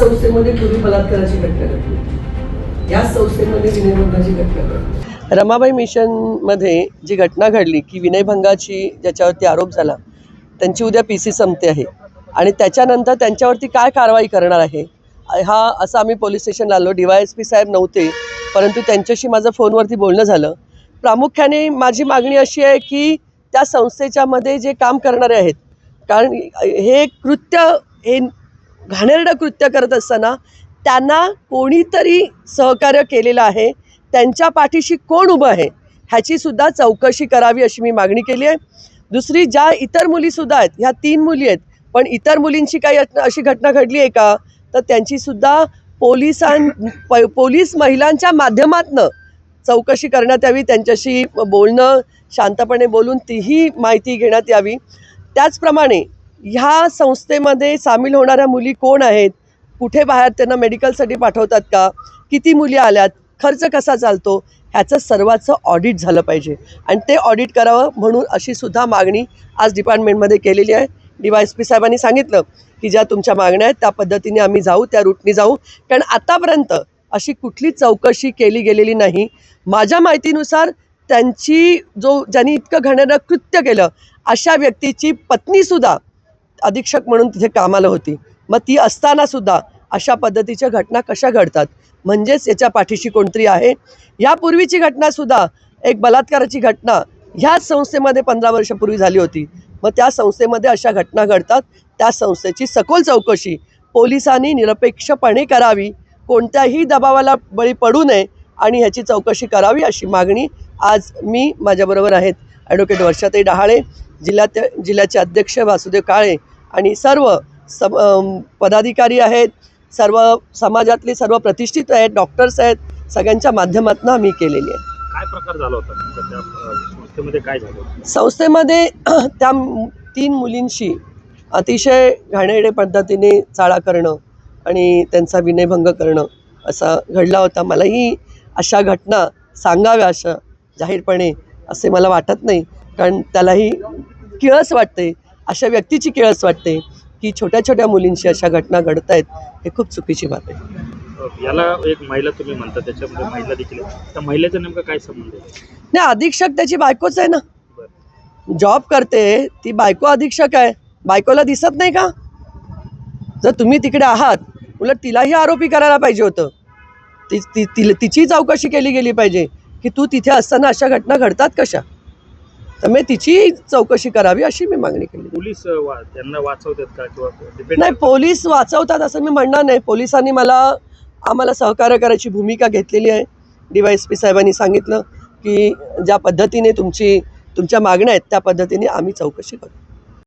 संस्थेमध्ये पूर्वी बलात्काराची घटना घडली. या संस्थेमध्ये विनयभंगाची घटना घडली. रमाबाई मिशनमध्ये जी घटना घडली की विनयभंगाची ज्याच्यावरती आरोप झाला त्यांची उद्या पी सी संपते आहे. आणि त्याच्यानंतर त्यांच्यावरती काय कारवाई करणार आहे हा असं आम्ही पोलीस स्टेशनला आलो. डी वाय एस पी साहेब नव्हते परंतु त्यांच्याशी माझं फोनवरती बोलणं झालं. प्रामुख्याने माझी मागणी अशी आहे की त्या संस्थेच्यामध्ये जे काम करणारे आहेत कारण हे कृत्य हे घाणेरडं कृत्य करत असताना त्यांना कोणीतरी सहकार्य केलेलं आहे. त्यांच्या पाठीशी कोण उभं आहे? ह्याचीसुद्धा चौकशी करावी अशी मी मागणी केली आहे. दुसरी ज्या इतर मुलीसुद्धा आहेत ह्या तीन मुली आहेत पण इतर मुलींची काही अशी घटना घडली आहे का? तर त्यांचीसुद्धा पोलिसां प पोलीस महिलांच्या माध्यमातनं चौकशी करण्यात यावी त्यांच्याशी बोलणं शांतपणे बोलून तीही माहिती घेण्यात यावी. त्याचप्रमाणे ह्या संस्थेमध्ये सामील होणाऱ्या मुली कोण आहेत? कुठे बाहेर त्यांना मेडिकलसाठी पाठवतात का? किती मुली आल्यात? खर्च कसा चालतो? ह्याचं सर्वाचं ऑडिट झालं पाहिजे. आणि ते ऑडिट करावं म्हणून अशी सुद्धा मागणी आज डिपार्टमेंटमध्ये केलेली आहे. डी वाय एस पी साहेबांनी सांगितलं की ज्या तुमच्या मागण्या आहेत त्या पद्धतीने आम्ही जाऊ त्या रूटनी जाऊ. कारण आतापर्यंत अशी कुठली चौकशी केली गेलेली नाही. माझ्या माहितीनुसार त्यांची जो ज्यांनी इतकं घाणेरडं कृत्य केलं अशा व्यक्तीची पत्नीसुद्धा अधीक्षक म्हणून तिथे कामाला होती. मग ती असतानासुद्धा अशा पद्धतीच्या घटना कशा घडतात? म्हणजेच याच्या पाठीशी कोणतरी आहे? यापूर्वीची घटनासुद्धा एक बलात्काराची घटना ह्याच संस्थेमध्ये पंधरा वर्षापूर्वी झाली होती. मग त्या संस्थेमध्ये अशा घटना घडतात. त्या संस्थेची सखोल चौकशी पोलिसांनी निरपेक्षपणे करावी. कोणत्याही दबावाला बळी पडू नये आणि ह्याची चौकशी करावी अशी मागणी आज मी माझ्याबरोबर आहेत. ॲडव्होकेट वर्षाताई डहाळे जिल्ह्यात जिल्ह्याचे अध्यक्ष वासुदेव काळे आणि सर्व सम पदाधिकारी आहेत सर्व समाजातले सर्व प्रतिष्ठित आहेत डॉक्टर्स आहेत सगळ्यांच्या माध्यमातून आम्ही केलेली आहे. काय प्रकार झाला होता संस्थेमध्ये काय झालं? संस्थेमध्ये त्या तीन मुलींशी अतिशय घाणेरडे पद्धतीने चाळा करणं आणि त्यांचा विनयभंग करणं असा घडला होता. मलाही अशा घटना सांगाव्या अशा जाहीरपणे असे मला वाटत नाही. कारण त्यालाही किळस वाटते. अशा व्यक्तीची किळस वाटते की छोट्या छोट्या मुलींशी अशा घटना घडत आहेत हे खूप चुकीची बात आहे. याला एक महिला तुम्ही म्हणता त्याच्यामध्ये महिला देखील. त्या महिलेचा नेमका काय संबंध आहे? नाही अधीक्षक त्याची बायकोच आहे ना. जॉब करते ती बायको अधीक्षक आहे. बायकोला दिसत नाही का? जर तुम्ही तिकडे आहात उलट तिलाही आरोपी करायला पाहिजे होतं. ती ति- तिची चौकशी केली गेली पाहिजे की तू तिथे असताना अशा घटना घडतात कशा? त्यामुळे तिची चौकशी करावी अशी मी मागणी केली. पोलीस त्यांना वाचवतात का किंवा डिपेंड नाही पोलीस वाचवतात असं मी म्हणणार नाही. पोलिसांनी मला आम्हाला सहकार्य करायची भूमिका घेतलेली आहे. डी वाय एस पी साहेबांनी सांगितलं की ज्या पद्धतीने तुमची तुमच्या मागण्या आहेत त्या पद्धतीने आम्ही चौकशी करू.